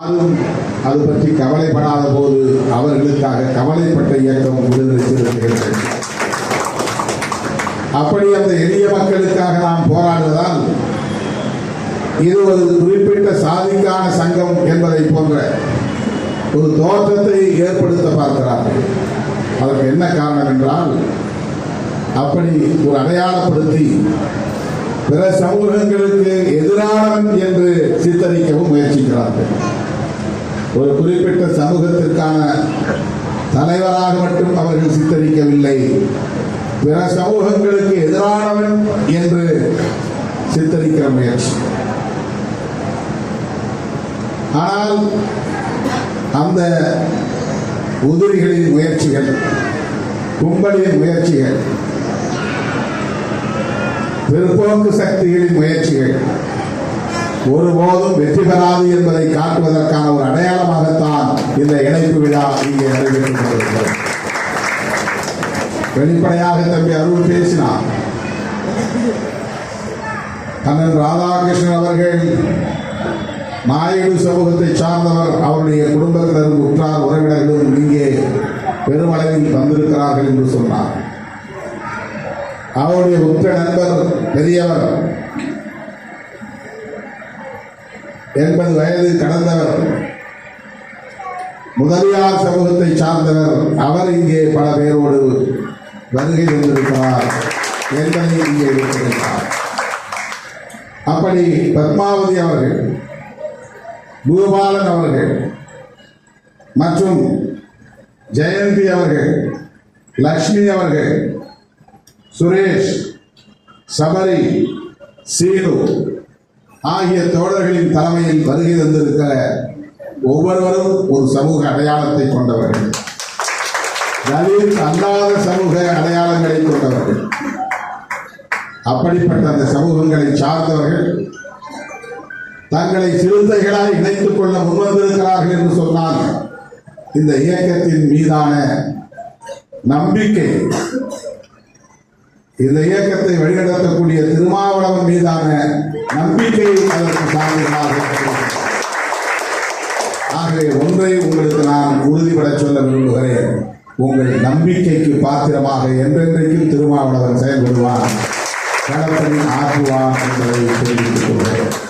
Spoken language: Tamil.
யாரும் அது பற்றி கவலைப்படாத போது அவர்களுக்காக கவலைப்பட்ட இயக்கம் விடுதலை அப்படி அந்த எளிய மக்களுக்காக நாம் போராடுவதால் இது ஒரு குறிப்பிட்ட சாதிக்கான சங்கம் என்பதை போன்ற ஒரு தோற்றத்தை ஏற்படுத்த பார்க்கிறார்கள். அதற்கு என்ன காரணம் என்றால் அப்படி ஒரு அடையாளப்படுத்தி பிற சமூகங்களுக்கு எதிரானவன் என்று சித்தரிக்கவும் முயற்சிக்கிறார்கள். ஒரு குறிப்பிட்ட சமூகத்திற்கான தலைவராக மட்டும் அவர்கள் சித்தரிக்கவில்லை. பிற சமூகங்களுக்கு எதிரானவன் என்று சித்தரிக்கிற முயற்சி. ஆனால் அந்த உதிரிகளின் முயற்சிகள் கும்பலின் முயற்சிகள் பிற்போக்கு சக்திகளின் முயற்சிகள் ஒருபோதும் வெற்றி பெறாது என்பதை காட்டுவதற்கான ஒரு அடையாளமாகத்தான் இந்த இணைப்பு விழா இங்கே நடைபெற்றுக் கொண்டிருக்கிறது வெளிப்படையாக தம்பி அருள் பேசினார். கண்ணன் ராதாகிருஷ்ணன் அவர்கள் நாயுடு சமூகத்தை சார்ந்தவர் அவருடைய குடும்பத்தினரும் உற்றார் உறவினர்களும் இங்கே பெருமளவில் வந்திருக்கிறார்கள் என்று சொன்னார். அவருடைய உற்ற நண்பர் பெரியவர் எண்பது வயது கடந்தவர் முதலியார் சமூகத்தை சார்ந்தவர் அவர் இங்கே பல பேரோடு வருகை தந்திருக்கிறார் என்பதை இங்கே வைத்திருக்கிறார் அப்படி பத்மாவதி அவர்கள் பூபாலன் அவர்கள் மற்றும் ஜெயந்தி அவர்கள் லக்ஷ்மி அவர்கள் சுரேஷ் சபரி சீனு ஆகிய தோழர்களின் தலைமையில் வருகை தந்திருக்கிற ஒவ்வொருவரும் ஒரு சமூக அடையாளத்தை கொண்டவர்கள். தலித் அல்லாத சமூக அடையாளங்களை கொண்டவர்கள். அப்படிப்பட்ட அந்த சமூகங்களை சார்ந்தவர்கள் தங்களை சிறுத்தைகளாய் இணைத்துக் கொள்ள முன்வந்திருக்கிறார்கள் என்று சொன்னால் இந்த இயக்கத்தின் மீதான நம்பிக்கை இந்த இயக்கத்தை வழிநடத்தக்கூடிய திருமாவளவன் மீதான நம்பிக்கை அதற்கு சான்றுகளாக ஆகவே ஒன்றை உங்களுக்கு நான் உறுதிபட சொல்ல விரும்புகிறேன். உங்கள் நம்பிக்கைக்கு பாத்திரமாக என்றென்றைக்கும் திருமாவளவன் செயல்படுவான். களப்பணி ஆற்றுவான் என்பதை தெரிவித்துக் கொள்கிறேன்.